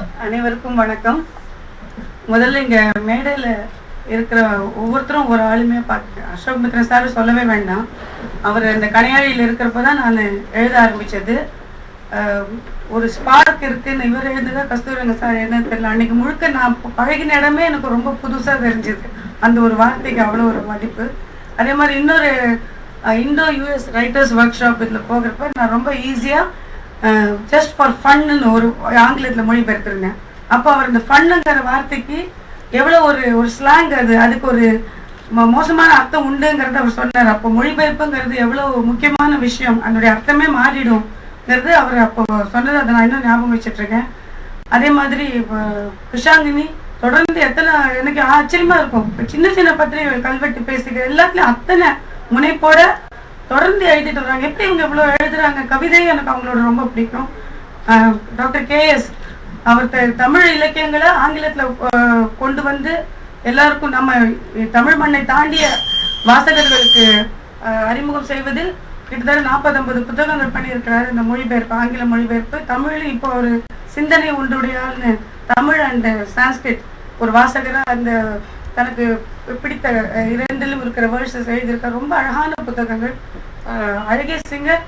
அனைவருக்கும் வணக்கம். முதல்ல இங்க மேடையில இருக்கிற ஒவ்வொருத்தரும் ஒரு ஆளுமே பார்க்க அசோக் மித்ரன் சார் சொல்லவே வேண்டாம். அவர் இந்த கனையாழியில் இருக்கிறப்ப தான் நான் எழுத ஆரம்பிச்சது. ஒரு ஸ்பார்க் இருக்குன்னு இவர் எழுந்ததா கஸ்தூரங்க சார் என்ன தெரியல. அன்னைக்கு முழுக்க நான் பழகின இடமே எனக்கு ரொம்ப புதுசா தெரிஞ்சது. அந்த ஒரு வார்த்தைக்கு அவ்வளோ ஒரு மதிப்பு. அதே மாதிரி இன்னொரு Indo US writers work shop இதில் போகிறப்ப நான் ரொம்ப ஈஸியாக ஜஸ்ட் ஃபார் ஃபன்னு ஒரு ஆங்கிலத்தில் மொழிபெயர்த்திருந்தேன் அப்போ அவர் இந்த ஃபன்னுங்கிற வார்த்தைக்கு எவ்வளோ ஒரு ஒரு ஸ்லாங் அது? அதுக்கு ஒரு மோசமான அர்த்தம் உண்டுங்கிறத அவர் சொன்னார். அப்போ மொழிபெயர்ப்புங்கிறது எவ்வளோ முக்கியமான விஷயம். அதனுடைய அர்த்தமே மாறிடும்ங்கிறது அவர் அப்போ சொன்னது. அதை நான் இன்னும் ஞாபகம் வச்சுட்டு இருக்கேன் அதே மாதிரி இப்போ தொடர்ந்து எத்தனை எனக்கு ஆச்சரியமா இருக்கும். இப்போ சின்ன சின்ன பத்திரிகை கல்வெட்டு பேசுகிற எல்லாத்துலேயும் அத்தனை முனைப்போட தொடர்ந்து எழுதிட்டு வர்றாங்க. எப்படி இவங்க இவ்வளோ எழுதுறாங்க? கவிதை எனக்கு அவங்களோட ரொம்ப பிடிக்கும். டாக்டர் கே எஸ் அவர் தமிழ் இலக்கியங்களை ஆங்கிலத்தில் கொண்டு வந்து எல்லாருக்கும் நம்ம தமிழ் மண்ணை தாண்டிய வாசகர்களுக்கு அறிமுகம் செய்வதில் கிட்டத்தட்ட நாற்பது ஐம்பது புத்தகங்கள் பண்ணியிருக்கிறாரு. இந்த மொழிபெயர்ப்பு ஆங்கில மொழிபெயர்ப்பு. தமிழ் இப்போ ஒரு சிந்தனை ஒன்றுடையான்னு தமிழ் அண்ட் சான்ஸ்கிரிட் ஒரு வாசகராக அந்த தனக்கு பிடித்த இரண்டிலும் இருக்கிற வேர்ட்ஸஸ் எழுதியிருக்க ரொம்ப அழகான புத்தகங்கள். அழகே சிங்கர்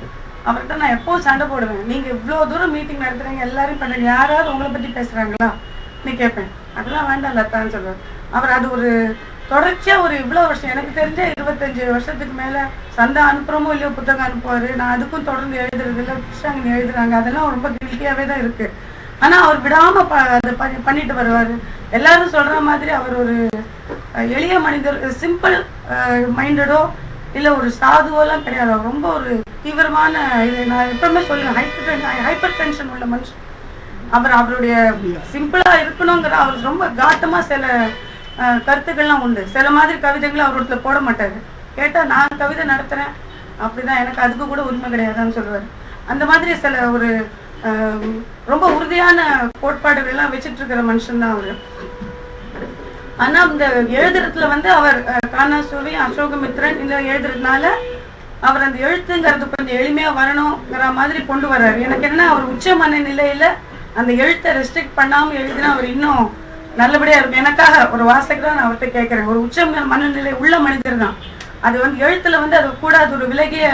அவர்கிட்ட நான் எப்போ சண்டை போடுவேன். நீங்கள் இவ்வளோ தூரம் மீட்டிங் நடத்துறீங்க எல்லாரும் பண்ணுங்க. யாராவது உங்களை பற்றி பேசுகிறாங்களா நீ கேட்பேன் அதெல்லாம் வேண்டாம் லத்தான்னு சொல்லுவேன் அவர் அது ஒரு தொடர்ச்சியாக ஒரு இவ்வளோ வருஷம் எனக்கு தெரிஞ்ச இருபத்தஞ்சு வருஷத்துக்கு மேலே சந்தை அனுப்புறமோ இல்லையோ புத்தகம் அனுப்புவார். நான் அதுக்கும் தொடர்ந்து எழுதுறது இல்லை. கிருஷ்ணாங்க எழுதுறாங்க. அதெல்லாம் ரொம்ப கில்ட்டியாகவே தான் இருக்குது ஆனா அவர் விடாம ப- அதை பண்ணி- பண்ணிட்டு வருவாரு. எல்லாரும் சொல்ற மாதிரி அவர் ஒரு எளிய மனிதர் சிம்பிள் மைண்டடோ இல்ல ஒரு சாதுவோலாம் கிடையாது. அவர் ரொம்ப ஒரு தீவிரமான இது. நான் எப்பவுமே சொல்லுவேன் ஹைப்பர் ஹைப்பர் டென்ஷன் உள்ள மனுஷன். அவர் அவருடைய சிம்பிளா இருக்கணுங்கிற அவர் ரொம்ப காட்டமா சில கருத்துக்கள்லாம் உண்டு. சில மாதிரி கவிதைகளை அவர் ஒருத்தர் போட மாட்டாரு. கேட்டா நான் கவிதை நடத்துறேன். அப்படிதான். எனக்கு அதுக்கு கூட உண்மை கிடையாதுன்னு சொல்லுவார். அந்த மாதிரி சில ஒரு ரொம்ப உறுதியான கோட்பாடுகள் எல்லாம் வச்சிட்டு இருக்கிற மனுஷன் தான் அவரு. ஆனா இந்த எழுதுறதுல வந்து அவர் அஹ், கானாசூரி அசோகமித்ரன் இந்த எழுதுறதுனால அவர் அந்த எழுத்துங்கிறது கொஞ்சம் எளிமையா வரணுங்கிற மாதிரி கொண்டு வர்றாரு. எனக்கு என்ன அவர் உச்ச மனநிலையில அந்த எழுத்தை ரெஸ்ட்ரிக்ட் பண்ணாம எழுதினா அவர் இன்னும் நல்லபடியா இருக்கும். எனக்காக ஒரு வாசகரா நான் அவர்கிட்ட கேட்கிறேன் ஒரு உச்ச மனநிலை உள்ள மனிதர் தான். அது வந்து எழுத்துல வந்து அது கூட அது ஒரு விலகிய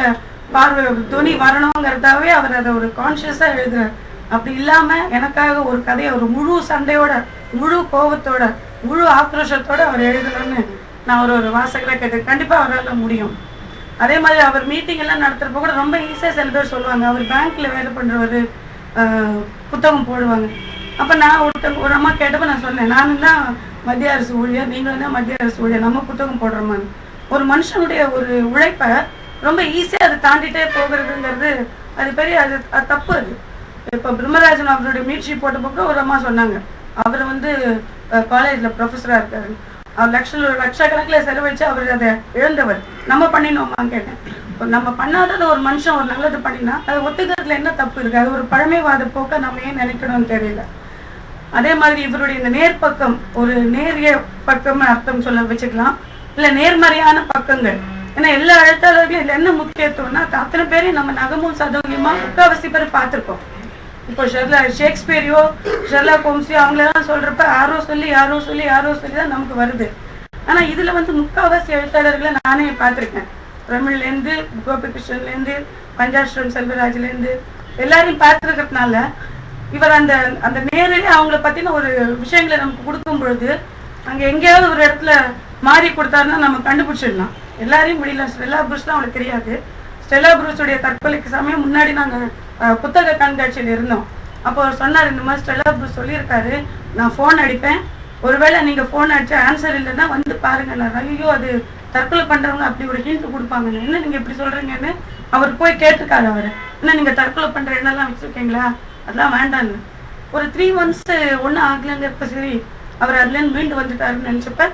பார்வை ஒரு துணி வரணுங்கிறதாவே அவர் அதை ஒரு கான்சியஸாக எழுதுறாரு. அப்படி இல்லாம எனக்காக ஒரு கதையை ஒரு முழு சண்டையோட முழு கோபத்தோட முழு ஆக்ரோஷத்தோட அவர் எழுதணும்னு நான் ஒரு ஒரு வாசகரை கேட்டு கண்டிப்பா அவரால் முடியும். அதே மாதிரி அவர் மீட்டிங் எல்லாம் நடத்துகிறப்ப கூட ரொம்ப ஈஸியா சில பேர் சொல்லுவாங்க அவர் பேங்க்ல வேலை பண்ணுறவர் ஆஹ், புத்தகம் போடுவாங்க. அப்ப நான் ஒருத்தங்க ஒரு அம்மா கேட்டப்ப நான் சொன்னேன் நானும் தான் மத்திய அரசு ஊழியர் நீங்களும் தான் மத்திய அரசு ஊழியர் நம்ம புத்தகம் போடுறோமான்னு ஒரு மனுஷனுடைய ஒரு உழைப்பை ரொம்ப ஈஸியாக அதை தாண்டிட்டே போகிறதுங்கிறது அது பெரிய அது அது தப்பு அது. இப்போ பிரம்மராஜன் அவருடைய மீட்சி போட்ட பக்கம் ஒரு அம்மா சொன்னாங்க. அவர் வந்து காலேஜ்ல ப்ரொஃபஸராக இருக்காரு. அவர் லட்ச லட்சக்கணக்கில் செலவழிச்சு அவர் அதை இழந்தவர். நம்ம பண்ணினோமான்னு கேட்டேன். இப்போ நம்ம பண்ணாதது ஒரு மனுஷன் ஒரு நல்லது பண்ணினா அதை ஒத்துக்கிறதுல என்ன தப்பு இருக்கு? அது ஒரு பழமைவாத போக்க நம்ம ஏன் நினைக்கணும்னு தெரியல. அதே மாதிரி இவருடைய இந்த நேர்பக்கம் ஒரு நேரிய பக்கம்னு அர்த்தம் சொல்ல வச்சுக்கலாம். இல்லை நேர்மறையான பக்கங்கள். ஏன்னா எல்லா எழுத்தாளர்களும் இதுல என்ன முக்கியத்துவம்னா அத்தனை பேரையும் நம்ம நகமும் சதவீதமா முக்காவாசி பேர் பார்த்திருக்கோம் இப்போ ஷெர்லா ஷேக்ஸ்பியரியோ ஷெர்லா கோம்ஸியோ அவங்களெல்லாம் சொல்றப்ப யாரோ சொல்லி யாரோ சொல்லி யாரோ சொல்லி தான் நமக்கு வருது. ஆனா இதுல வந்து முக்காவாசி எழுத்தாளர்களை நானே பார்த்திருக்கேன். தமிழ்ல இருந்து இருந்து பஞ்சாஸ்ரம் செல்வராஜ்ல இருந்து எல்லாரையும் பார்த்துருக்கிறதுனால இவர் அந்த அந்த நேரிலே அவங்கள பத்தின ஒரு விஷயங்களை நமக்கு கொடுக்கும் பொழுது அங்க எங்கேயாவது ஒரு இடத்துல மாறி கொடுத்தாருன்னா நம்ம கண்டுபிடிச்சிடலாம். எல்லாரையும் முடியல ஸ்டெல்லா புருஷ் தான் அவளுக்கு தெரியாது. ஸ்டெல்லா புருஷுடைய தற்கொலைக்கு சமயம் முன்னாடி நாங்க புத்தக கண்காட்சியில் இருந்தோம். அப்போ அவர் சொன்னார் இந்த மாதிரி ஸ்டெல்லா புருஷ் சொல்லியிருக்காரு. நான் ஃபோன் அடிப்பேன். ஒருவேளை நீங்க ஃபோன் அடிச்சு ஆன்சர் இல்லைன்னா வந்து பாருங்க. நான் ஐயோ அது தற்கொலை பண்றவங்க அப்படி ஒரு ஹீண்ட் கொடுப்பாங்க. என்ன நீங்க இப்படி சொல்றீங்கன்னு அவர் போய் கேட்டுக்காரு அவர். என்ன நீங்க தற்கொலை பண்ற எண்ணெல்லாம் வச்சிருக்கீங்களா? அதெல்லாம் வேண்டான்னு ஒரு த்ரீ மந்த்ஸ் ஒன்றும் ஆகலைங்கிறப்ப சரி அவர் அதுலேருந்து மீண்டு வந்துட்டாருன்னு நினச்சப்ப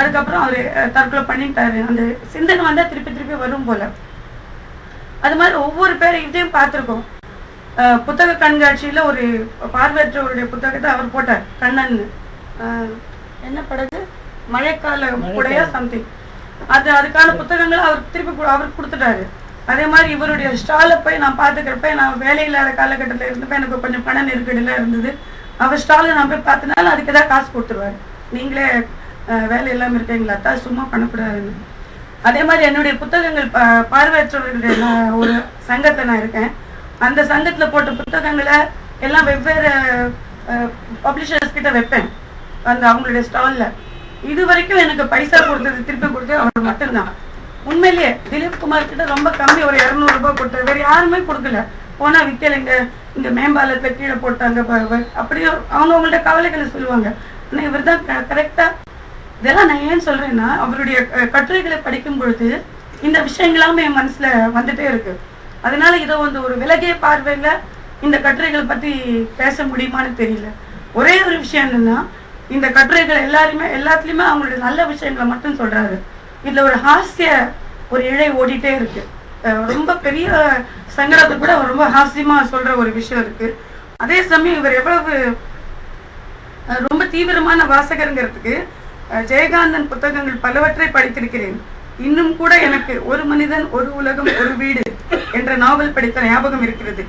அதுக்கப்புறம் அவர் தற்கொலை பண்ணிட்டாரு. அந்த சிந்தனை வந்தால் திருப்பி திருப்பி வரும் போல. அது மாதிரி ஒவ்வொரு பேரை இதையும் பார்த்துருக்கோம். புத்தக கண்காட்சியில ஒரு பார்வையற்றவருடைய புத்தகத்தை அவர் போட்டார் கண்ணன் என்ன படகு மழைக்கால உடைய சம்திங் அது அதுக்கான புத்தகங்களை அவர் திருப்பி அவர் கொடுத்துட்டாரு. அதே மாதிரி இவருடைய ஸ்டாலை போய் நான் பார்த்துக்கிறப்ப நான் வேலை இல்லாத காலகட்டத்தில் இருந்தப்ப எனக்கு கொஞ்சம் பண நெருக்கடிலாம் இருந்தது. அவர் ஸ்டாலில் நான் போய் பார்த்தனால அதுக்கு ஏதாவது காசு கொடுத்துருவாரு. நீங்களே வேலை இல்லாமல் இருக்கீங்களா அத்தா? சும்மா பண்ணக்கூடாதுன்னு. அதே மாதிரி என்னுடைய புத்தகங்கள் பா- பார்வையற்றவர்களுடைய நான் ஒரு சங்கத்தில் நான் இருக்கேன். அந்த சங்கத்தில் போட்ட புத்தகங்களை எல்லாம் வெவ்வேறு பப்ளிஷர்ஸ் கிட்ட வைப்பேன். அந்த அவங்களுடைய ஸ்டாலில் இது வரைக்கும் எனக்கு பைசா கொடுத்தது திருப்பி கொடுத்தது அவர் மட்டும்தான். உண்மையிலேயே திலீப் குமார் கிட்ட ரொம்ப கம்மி ஒரு இரநூறுபா கொடுத்தது. வேறு வேற யாருமே கொடுக்கல. போனா விக்கல இங்க இங்க மேம்பாலத்துல கீழே போட்டாங்க அப்படியே அவங்க அவங்கள்ட்ட கவலைகளை சொல்லுவாங்க. ஆனா இவர் தான் கரெக்டா இதெல்லாம் நான் ஏன் சொல்றேன்னா அவருடைய கட்டுரைகளை படிக்கும் பொழுது இந்த விஷயங்களாமே என் மனசுல வந்துட்டே இருக்கு. அதனால இதை வந்து ஒரு விலகிய பார்வையில இந்த கட்டுரைகள் பத்தி பேச முடியுமான்னு தெரியல. ஒரே ஒரு விஷயம் என்னன்னா இந்த கட்டுரைகள் எல்லாருமே எல்லாத்துலயுமே அவங்களுடைய நல்ல விஷயங்களை மட்டும் சொல்றாரு. இதுல ஒரு ஹாஸ்ய ஒரு இழை ஓடிட்டே இருக்கு. அஹ் ரொம்ப பெரிய சங்கடத்தை கூட ரொம்ப ஹாஸ்யமா சொல்ற ஒரு விஷயம் இருக்கு. அதே சமயம் இவர் எவ்வளவு ரொம்ப தீவிரமான வாசகருங்கிறதுக்கு ஜெயகாந்தன் புத்தகங்கள் பலவற்றை படித்திருக்கிறேன். இன்னும் கூட எனக்கு ஒரு மனிதன் ஒரு உலகம் ஒரு வீடு என்ற நாவல் படித்த ஞாபகம் இருக்கிறது.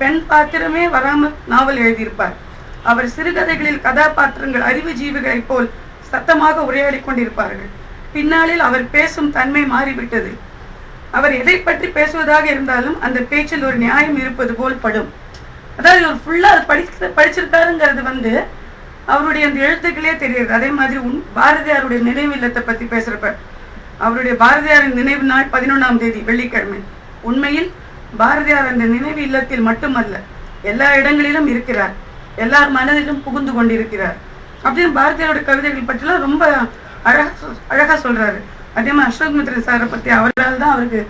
பெண் பாத்திரமே வராமல் நாவல் எழுதியிருப்பார். அவர் சிறுகதைகளில் கதாபாத்திரங்கள் அறிவு ஜீவிகளைப் போல் சத்தமாக உரையாடி கொண்டிருப்பார்கள். பின்னாளில் அவர் பேசும் தன்மை மாறிவிட்டது. அவர் எதை பற்றி பேசுவதாக இருந்தாலும் அந்த பேச்சில் ஒரு நியாயம் இருப்பது போல் படும். அதாவது இவர் ஃபுல்லா அது படிச்சு படிச்சிருக்காருங்கிறது வந்து அவருடைய அந்த எழுத்துக்களே தெரியுது. அதே மாதிரி உன் பாரதியாருடைய நினைவு இல்லத்தை பத்தி பேசுறப்ப அவருடைய பாரதியாரின் நினைவு நாள் பதினொன்றாம் தேதி வெள்ளிக்கிழமை. உண்மையில் பாரதியார் அந்த நினைவு இல்லத்தில் மட்டுமல்ல எல்லா இடங்களிலும் இருக்கிறார். எல்லார் மனதிலும் புகுந்து கொண்டிருக்கிறார். அப்படின்னு பாரதியாருடைய கவிதைகள் பற்றிலாம் ரொம்ப அழகா அழகா சொல்றாரு. அதே மாதிரி அசோக் மித்ரன் சாரை பத்தி அவரால் தான் அவருக்கு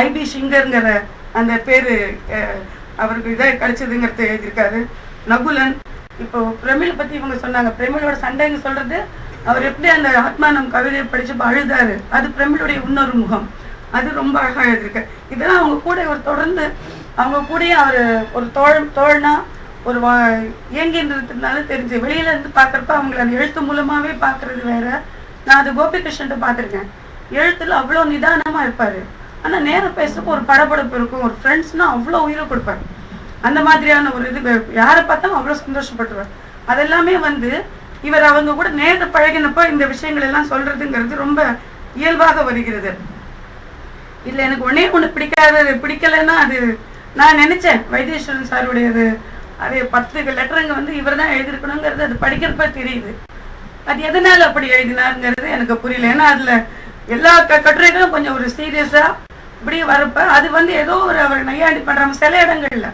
ஐபி சிங்கர்ங்கிற அந்த பேரு அஹ், அவருக்கு இதாக கிடைச்சதுங்கிறத எழுதியிருக்காரு. நகுலன் இப்போ பிரமிழ் பத்தி இவங்க சொன்னாங்க. பிரமிழோட சண்டைங்க சொல்றது அவர் எப்படி அந்த ஆத்மானம் கவிதையை படிச்சு அழுதாரு அது பிரமிழுடைய இன்னொரு முகம். அது ரொம்ப அழகா எழுதியிருக்கு. இதெல்லாம் அவங்க கூட இவர் தொடர்ந்து அவங்க கூடயே அவர் ஒரு தோழ் தோழனா ஒரு வா- இயங்கின்றதுனால தெரிஞ்சு. வெளியில இருந்து பாக்குறப்ப அவங்கள அந்த எழுத்து மூலமாவே பாக்குறது வேற. நான் அது கோபிகிருஷ்ணன் பார்த்திருக்கேன். எழுத்துல அவ்வளோ நிதானமா இருப்பாரு. ஆனா நேரம் பேசுறப்போ ஒரு படபடப்பு இருக்கும். ஒரு ஃப்ரெண்ட்ஸ்னா அவ்வளோ உயிரை கொடுப்பாரு. அந்த மாதிரியான ஒரு இது யாரை பார்த்தாலும் அவ்வளோ சந்தோஷப்பட்டுருவார் அதெல்லாமே வந்து இவர் அவங்க கூட நேர பழகினப்போ இந்த விஷயங்கள் எல்லாம் சொல்றதுங்கிறது ரொம்ப இயல்பாக வருகிறது. இதில் எனக்கு ஒன்றே ஒன்று பிடிக்காத பிடிக்கலைன்னா அது நான் நினைச்சேன் வைத்தீஸ்வரன் சாருடையது. அது பத்து லெட்டருங்க வந்து இவர் தான் எழுதியிருக்கணுங்கிறது அது படிக்கிறப்ப தெரியுது. அது எதனால அப்படி எழுதினாருங்கிறது எனக்கு புரியல. ஏன்னா அதில் எல்லா க- கட்டுரைகளும் கொஞ்சம் ஒரு சீரியஸாக இப்படி வரப்ப அது வந்து ஏதோ ஒரு அவர் நையாண்டி பண்ணுறாங்க சில இடங்கள்ல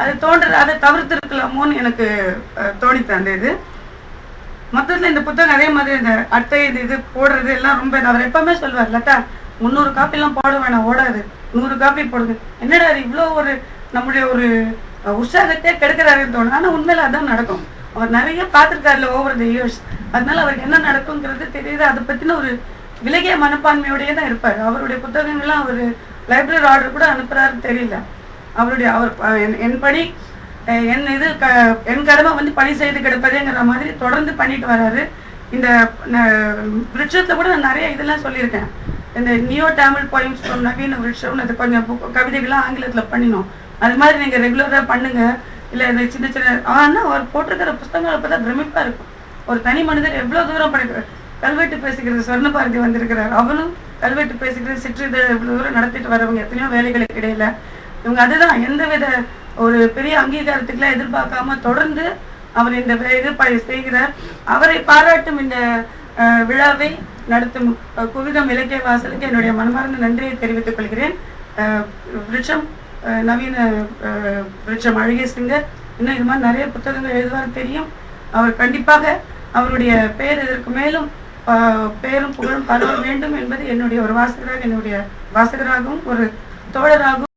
அது தோன்ற அதை தவிர்த்திருக்கலாமோன்னு எனக்கு தோணித்து அந்த இது. மொத்தத்தில் இந்த புத்தகம் அதே மாதிரி இந்த அட்டை இது இது போடுறது எல்லாம் ரொம்ப அவர் எப்பவுமே சொல்வார் லட்டா முந்நூறு காப்பிலாம் போட வேணாம் ஓடாது. நூறு காப்பி போடுது என்னடா அது இவ்வளோ ஒரு நம்முடைய ஒரு உற்சாகத்தையே கெடுக்கிறாருன்னு தோணும் ஆனால் உண்மையில அதான் நடக்கும். அவர் நிறைய பார்த்துருக்காருல ஓவர் த இயர்ஸ் அதனால அவருக்கு என்ன நடக்குங்கிறது தெரியுது. அதை பற்றின ஒரு விலகிய மனப்பான்மையோடயே தான் இருப்பார். அவருடைய புத்தகங்கள்லாம் அவர் லைப்ரரி ஆர்டர் கூட அனுப்புறாருன்னு தெரியல. அவருடைய அவர் என்- பணி என் இது க என் கடமை வந்து பணி செய்து கிடப்பதேங்கிற மாதிரி தொடர்ந்து பண்ணிட்டு வராரு. இந்த விருட்சத்தில் கூட நான் நிறைய இதெல்லாம் சொல்லியிருக்கேன். இந்த நியோ டேமிள் போயம்ஸ் நவீன விருட்சம்னு அது கொஞ்சம் கவிதைகள்லாம் ஆங்கிலத்தில் பண்ணினோம். அது மாதிரி நீங்கள் ரெகுலராக பண்ணுங்க. இல்லை இந்த சின்ன சின்ன ஆனால் அவர் போட்டிருக்கிற புஸ்தகங்களை பார்த்தா பிரமிப்பாக இருக்கும். ஒரு தனி மனிதர் எவ்வளோ தூரம் படிக்கிறார் கல்வெட்டு பேசுகிறது சொர்ண பாரதி வந்திருக்கிறார். அவனும் கல்வெட்டு பேசுகிறது சிற்றிதழ் இவ்வளோ தூரம் நடத்திட்டு வரவங்க எத்தனையோ வேலைகளுக்கு இடையில. இவங்க அதுதான் எந்தவித ஒரு பெரிய அங்கீகாரத்துக்குலாம் எதிர்பார்க்காம தொடர்ந்து அவர் இந்த வே- இது செய்கிறார். அவரை பாராட்டும் இந்த விழாவை நடத்தும் குவிதம் இலக்கிய வாசலுக்கு என்னுடைய மனமார்ந்த நன்றியை தெரிவித்துக் கொள்கிறேன். அஹ், விருட்சம் அஹ், நவீன விருட்சம் அழகிய சிங்கர். இன்னும் இது மாதிரி நிறைய புத்தகங்கள் எழுதுவார் தெரியும். அவர் கண்டிப்பாக அவருடைய பெயர் இதற்கு மேலும் பெயரும் புகழும் பரவ வேண்டும் என்பது என்னுடைய ஒரு வாசகராக என்னுடைய வாசகராகவும் ஒரு தோழராகவும்